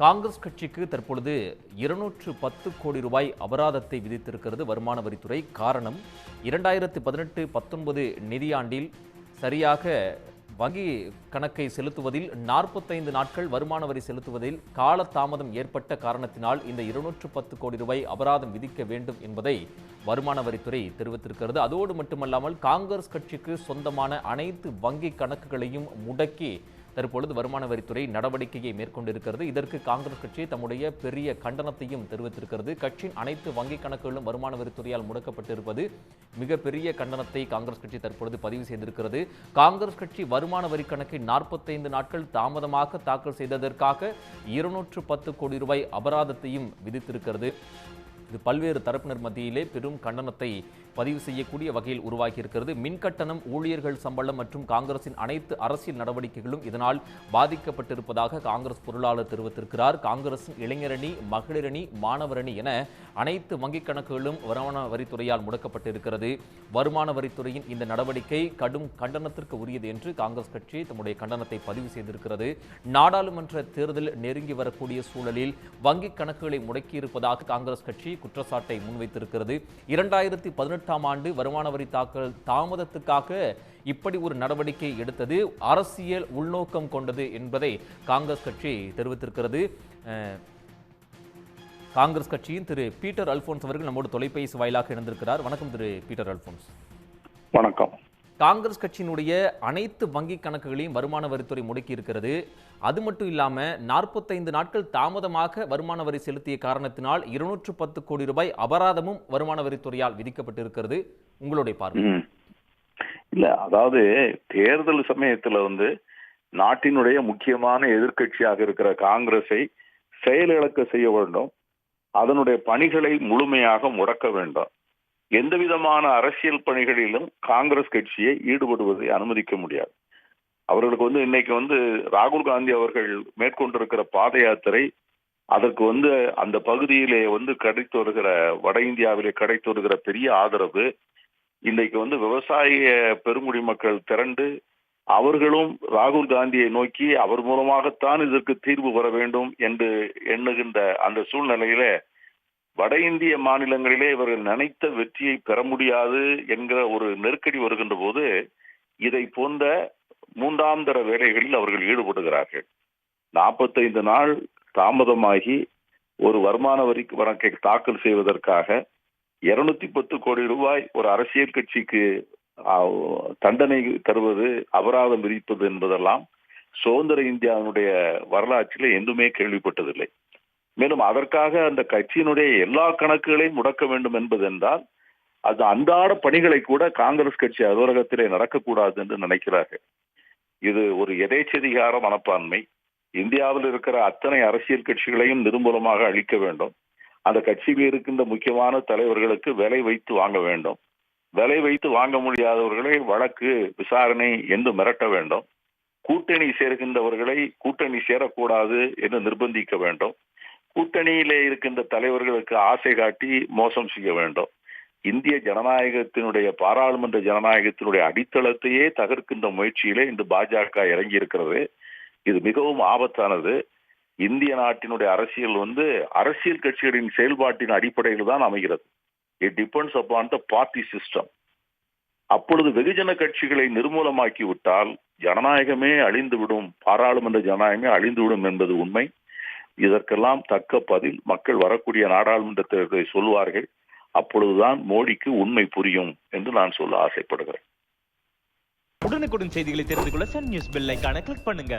காங்கிரஸ் கட்சிக்கு தற்பொழுது இருநூற்று பத்து கோடி ரூபாய் அபராதத்தை விதித்திருக்கிறது வருமான வரித்துறை. காரணம் இரண்டாயிரத்து பதினெட்டு பத்தொன்பது நிதியாண்டில் சரியாக வங்கி கணக்கை செலுத்துவதில் நாற்பத்தைந்து நாட்கள் வருமான வரி செலுத்துவதில் காலதாமதம் ஏற்பட்ட காரணத்தினால் இந்த இருநூற்று பத்து கோடி ரூபாய் அபராதம் விதிக்க வேண்டும் என்பதை வருமான வரித்துறை தெரிவித்திருக்கிறது. அதோடு மட்டுமல்லாமல் காங்கிரஸ் கட்சிக்கு சொந்தமான அனைத்து வங்கி கணக்குகளையும் முடக்கி தற்பொழுது வருமான வரித்துறை நடவடிக்கையை மேற்கொண்டிருக்கிறது. இதற்கு காங்கிரஸ் கட்சி தம்முடைய பெரிய கண்டனத்தையும் தெரிவித்திருக்கிறது. கட்சியின் அனைத்து வங்கிக் கணக்குகளும் வருமான வரித்துறையால் முடக்கப்பட்டிருப்பது மிகப்பெரிய கண்டனத்தை காங்கிரஸ் கட்சி தற்பொழுது பதிவு செய்திருக்கிறது. காங்கிரஸ் கட்சி வருமான வரி கணக்கை நாற்பத்தைந்து நாட்கள் தாமதமாக தாக்கல் செய்ததற்காக இருநூற்று பத்து கோடி ரூபாய் அபராதத்தையும் விதித்திருக்கிறது. இது பல்வேறு தரப்பினர் மத்தியிலே பெரும் கண்டனத்தை பதிவு செய்யக்கூடிய வகையில் உருவாகியிருக்கிறது. மின்கட்டணம் ஊழியர்கள் சம்பளம் மற்றும் காங்கிரசின் அனைத்து அரசியல் நடவடிக்கைகளும் இதனால் பாதிக்கப்பட்டிருப்பதாக காங்கிரஸ் பொருளாளர் தெரிவித்திருக்கிறார். காங்கிரசின் இளைஞரணி மகளிரணி மாணவரணி என அனைத்து வங்கிக் கணக்குகளும் வருமான வரித்துறையால் முடக்கப்பட்டிருக்கிறது. வருமான வரித்துறையின் இந்த நடவடிக்கை கடும் கண்டனத்திற்கு உரியது என்று காங்கிரஸ் கட்சி தம்முடைய கண்டனத்தை பதிவு செய்திருக்கிறது. நாடாளுமன்ற தேர்தல் நெருங்கி வரக்கூடிய சூழலில் வங்கிக் கணக்குகளை முடக்கியிருப்பதாக காங்கிரஸ் கட்சி குற்றச்சாட்டை முன்வைத்திருக்கிறது. இரண்டாயிரத்தி பதினெட்டாம் ஆண்டு வருமான வரி தாக்கல் தாமதத்துக்காக இப்படி ஒரு நடவடிக்கை எடுத்தது அரசியல் உள்நோக்கம் கொண்டது என்பதை காங்கிரஸ் கட்சி தெரிவித்திருக்கிறது. காங்கிரஸ் கட்சியின் திரு பீட்டர் அல்போன்ஸ் அவர்கள் நம்மோடு தொலைபேசி வாயிலாக இணைந்திருக்கிறார். வணக்கம் திரு பீட்டர் அல்போன்ஸ். வணக்கம். காங்கிரஸ் கட்சியினுடைய அனைத்து வங்கி கணக்குகளையும் வருமான வரித்துறை முடக்கி இருக்கிறது அது மட்டும் இல்லாம நாற்பத்தைந்து நாட்கள் தாமதமாக வருமான வரி செலுத்திய காரணத்தினால் இருநூற்று பத்து கோடி ரூபாய் அபராதமும் வருமான வரித்துறையால் விதிக்கப்பட்டிருக்கிறது. உங்களுடைய பார்வை? இல்ல அதாவது தேர்தல் சமயத்துல வந்து நாட்டினுடைய முக்கியமான எதிர்க்கட்சியாக இருக்கிற காங்கிரஸை செயலிழக்க செய்ய வேண்டும். அதனுடைய பணிகளை முழுமையாக முடக்க வேண்டும். எந்த விதமான அரசியல் பணிகளிலும் காங்கிரஸ் கட்சியை ஈடுபடுவதை அனுமதிக்க முடியாது. அவர்களுக்கு வந்து இன்னைக்கு வந்து ராகுல் காந்தி அவர்கள் மேற்கொண்டிருக்கிற பாத யாத்திரை அதற்கு வந்து அந்த பகுதியிலே வந்து கிடைத்து வருகிற வட இந்தியாவிலே கிடைத்து வருகிற பெரிய ஆதரவு இன்றைக்கு வந்து விவசாய பெருங்குடி மக்கள் திரண்டு அவர்களும் ராகுல் காந்தியை நோக்கி அவர் மூலமாகத்தான் இதற்கு தீர்வு வர வேண்டும் என்று எண்ணுகின்ற அந்த சூழ்நிலையில வட இந்திய மாநிலங்களிலே இவர்கள் நினைத்த வெற்றியை பெற முடியாது என்கிற ஒரு நெருக்கடி வருகின்ற போது இதை போன்ற மூன்றாம் தர வேலைகளில் அவர்கள் ஈடுபடுகிறார்கள். நாற்பத்தைந்து நாள் தாமதமாகி ஒரு வருமான வரி வழக்கை தாக்கல் செய்வதற்காக இருநூத்தி பத்து கோடி ரூபாய் ஒரு அரசியல் கட்சிக்கு தண்டனை தருவது அபராதம் விதிப்பது என்பதெல்லாம் சுதந்திர இந்தியாவினுடைய வரலாற்றில் எதுவுமே கேள்விப்பட்டதில்லை. மேலும் அதற்காக அந்த கட்சியினுடைய எல்லா கணக்குகளையும் முடக்க வேண்டும் என்பது என்றால் அது அன்றாட பணிகளை கூட காங்கிரஸ் கட்சி அலுவலகத்திலே நடக்கக்கூடாது என்று நினைக்கிறார்கள். இது ஒரு எதேச்சதிகார மனப்பான்மை. இந்தியாவில் இருக்கிற அத்தனை அரசியல் கட்சிகளையும் நிர்மூலமாக அழிக்க வேண்டும். அந்த கட்சியில் இருக்கின்ற முக்கியமான தலைவர்களுக்கு விலை வைத்து வாங்க வேண்டும். விலை வைத்து வாங்க முடியாதவர்களை வழக்கு விசாரணை என்று மிரட்ட வேண்டும். கூட்டணி சேர்கின்றவர்களை கூட்டணி சேரக்கூடாது என்று நிர்பந்திக்க வேண்டும். கூட்டணியிலே இருக்கின்ற தலைவர்களுக்கு ஆசை காட்டி மோசம் செய்ய வேண்டும். இந்திய ஜனநாயகத்தினுடைய பாராளுமன்ற ஜனநாயகத்தினுடைய அடித்தளத்தையே தகர்க்கின்ற முயற்சியிலே இன்று பாஜக இறங்கி இருக்கிறது இது மிகவும் ஆபத்தானது. இந்திய நாட்டினுடைய அரசியல் வந்து அரசியல் கட்சிகளின் செயல்பாட்டின் அடிப்படையில் தான் அமைகிறது. It depends upon the party system அப்பொழுது வெகுஜன கட்சிகளை நிர்மூலமாக்கி விட்டால் ஜனநாயகமே அழிந்துவிடும் பாராளுமன்ற ஜனநாயகமே அழிந்துவிடும் என்பது உண்மை. இதற்கெல்லாம் தக்க பதில் மக்கள் வரக்கூடிய நாடாளுமன்ற தேர்தலை சொல்வார்கள் அப்பொழுதுதான் மோடிக்கு உண்மை புரியும் என்று நான் சொல்ல ஆசைப்படுகிறேன். உடனுக்குடன் செய்திகளை தெரிந்து கொள்ள சன் நியூஸ் பெல் ஐக்கான கிளிக் பண்ணுங்க.